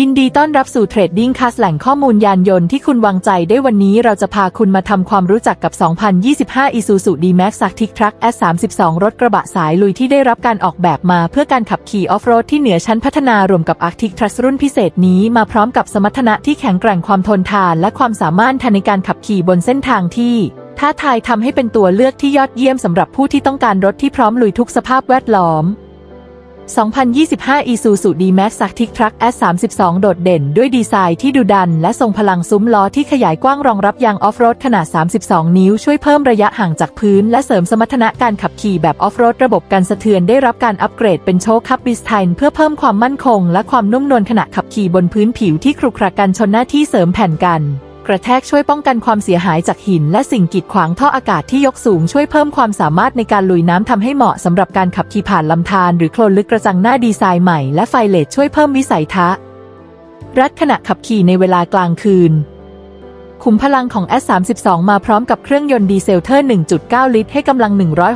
ยินดีต้อนรับสู่เทรดดิ้งคัสแหล่งข้อมูลยานยนต์ที่คุณวางใจได้วันนี้เราจะพาคุณมาทำความรู้จักกับ 2025 Isuzu D-Max Arctic Truck S32 รถกระบะสายลุยที่ได้รับการออกแบบมาเพื่อการขับขี่ออฟโรดที่เหนือชั้นพัฒนารวมกับ Arctic Truck รุ่นพิเศษนี้มาพร้อมกับสมรรถนะที่แข็งแกร่งความทนทานและความสามารถทันในการขับขี่บนเส้นทางที่ท้าทายทำให้เป็นตัวเลือกที่ยอดเยี่ยมสำหรับผู้ที่ต้องการรถที่พร้อมลุยทุกสภาพแวดล้อม 2025 Isuzu D-Max Arctic Truck S32 โดดเด่นด้วยดีไซน์ที่ดุดัน และทรงพลังซุ้มล้อที่ขยายกว้างรองรับยางออฟโรดขนาด 32 นิ้ว ช่วยเพิ่มระยะห่างจากพื้น และเสริมสมรรถนะการขับขี่แบบออฟโรดระบบการสะเทือนได้รับการอัปเกรดเป็นโชคคับบิสไทน์เพื่อเพิ่มความมั่นคง และความนุ่มนวลขณะขับขี่บนพื้นผิวที่ครุขระกันชนหน้าที่เสริมแผ่นกัน กระแทกช่วยป้องกันความเสียหายจากหิน และสิ่งกีดขวางท่ออากาศที่ยกสูงช่วยเพิ่มความสามารถในการลุยน้ำทำให้เหมาะสำหรับการขับขี่ผ่านลำธารหรือโคลนลึกกระจังหน้าดีไซน์ใหม่และไฟเลทช่วยเพิ่มวิสัยทัศน์รัดขณะขับขี่ในเวลากลางคืน ขุมพลังของ S32 มาพร้อมกับเครื่องยนต์ดีเซลเทอร์ 1.9 ลิตร ให้กำลัง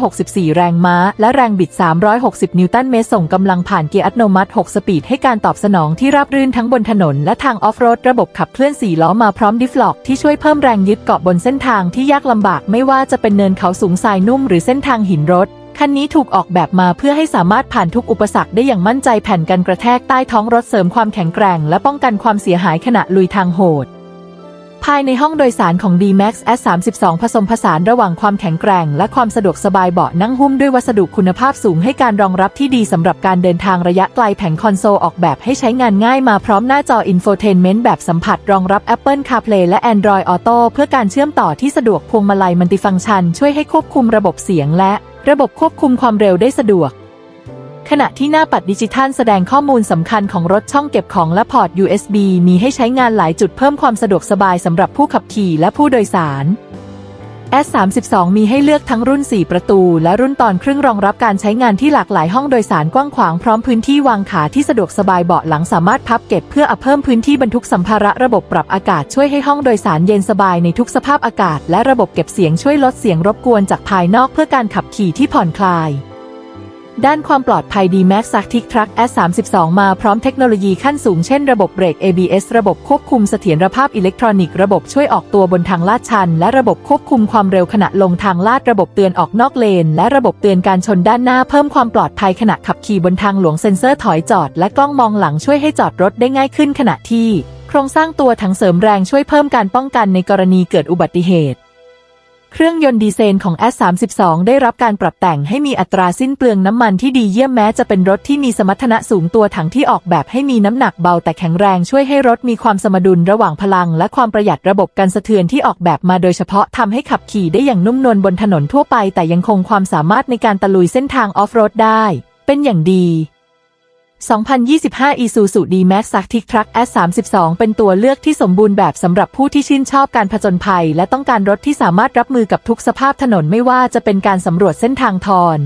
164 แรงม้า และแรงบิด 360 นิวตันเมตร ส่งกำลังผ่านเกียร์อัตโนมัติ 6 สปีด ให้การตอบสนองที่ราบรื่นทั้งบนถนน และทางออฟโรด ระบบขับเคลื่อน 4 ล้อมาพร้อมดิฟล็อก ที่ช่วยเพิ่มแรงยึดเกาะบนเส้นทางที่ยากลำบาก ไม่ว่าจะเป็นเนินเขาสูงทรายนุ่ม หรือเส้นทางหินรถคันนี้ถูกออกแบบมาเพื่อให้สามารถผ่านทุกอุปสรรคได้อย่างมั่นใจแผ่นกันกระแทกใต้ท้องรถเสริมความแข็งแกร่ง และป้องกันความเสียหายขณะลุยทางโหด ภายในห้องโดยสารของ D-Max S32 ผสมผสานระหว่างความแข็งแกร่ง และความสะดวกสบายเบาะนั่งหุ้มด้วยวัสดุคุณภาพสูงให้การรองรับที่ดีสำหรับการเดินทางระยะไกลแผงคอนโซลออกแบบให้ใช้งานง่ายมาพร้อมหน้าจอ Infotainment แบบสัมผัสรองรับ Apple CarPlay และ Android Auto เพื่อการเชื่อมต่อที่สะดวกพวงมาลัยมัลติฟังก์ชัน ช่วยให้ควบคุมระบบเสียงและ ระบบควบคุมความเร็วได้สะดวก ขณะที่หน้าปัดดิจิทัลแสดงข้อมูลสำคัญของรถช่องเก็บของและพอร์ต USB มีให้ใช้งานหลายจุดเพิ่มความสะดวกสบายสำหรับผู้ขับขี่และผู้โดยสาร S32 มีให้เลือกทั้งรุ่น 4 ประตู และรุ่นตอนครึ่งรองรับการใช้งานที่หลากหลายห้องโดยสารกว้างขวางพร้อมพื้นที่วางขาที่สะดวกสบายเบาะหลังสามารถพับเก็บเพื่อเพิ่มพื้นที่บรรทุกสัมภาระระบบปรับอากาศช่วยให้ห้องโดยสารเย็นสบายในทุกสภาพอากาศ และระบบเก็บเสียงช่วยลดเสียงรบกวนจากภายนอกเพื่อการขับขี่ที่ผ่อนคลาย ด้านความปลอดภัย D-Max Arctic Truck S32 มาพร้อมเทคโนโลยีขั้นสูงเช่นระบบเบรก ABS ระบบควบคุมเสถียรภาพอิเล็กทรอนิกส์ระบบช่วยออกตัวบนทางลาดชัน และระบบควบคุมความเร็วขณะลงทางลาดระบบเตือนออกนอกเลน และระบบเตือนการชนด้านหน้าเพิ่มความปลอดภัยขณะขับขี่บนทางหลวงเซ็นเซอร์ถอยจอด และกล้องมองหลังช่วยให้จอดรถได้ง่ายขึ้นขณะที่ โครงสร้างตัวถังเสริมแรงช่วยเพิ่มการป้องกันในกรณีเกิดอุบัติเหตุ เครื่องยนต์ดีเซลของ S32 ได้รับการปรับแต่งให้มีอัตราสิ้นเปลืองน้ำมันที่ดีเยี่ยมแม้จะเป็นรถที่มีสมรรถนะสูงตัวถังที่ออกแบบให้มีน้ำหนักเบาแต่แข็งแรงช่วยให้รถมีความสมดุลระหว่างพลัง และความประหยัดระบบการสะเทือนที่ออกแบบมาโดยเฉพาะทำให้ขับขี่ได้อย่างนุ่มนวลบนถนนทั่วไป แต่ยังคงความสามารถในการตะลุยเส้นทางออฟโรดได้ เป็นอย่างดี 2025 Isuzu D-Max Arctic Truck S32 เป็นตัวเลือกที่สมบูรณ์แบบสำหรับผู้ที่ชื่นชอบการผจญภัย และต้องการรถที่สามารถรับมือกับทุกสภาพถนนไม่ว่าจะเป็นการสำรวจเส้นทางทอน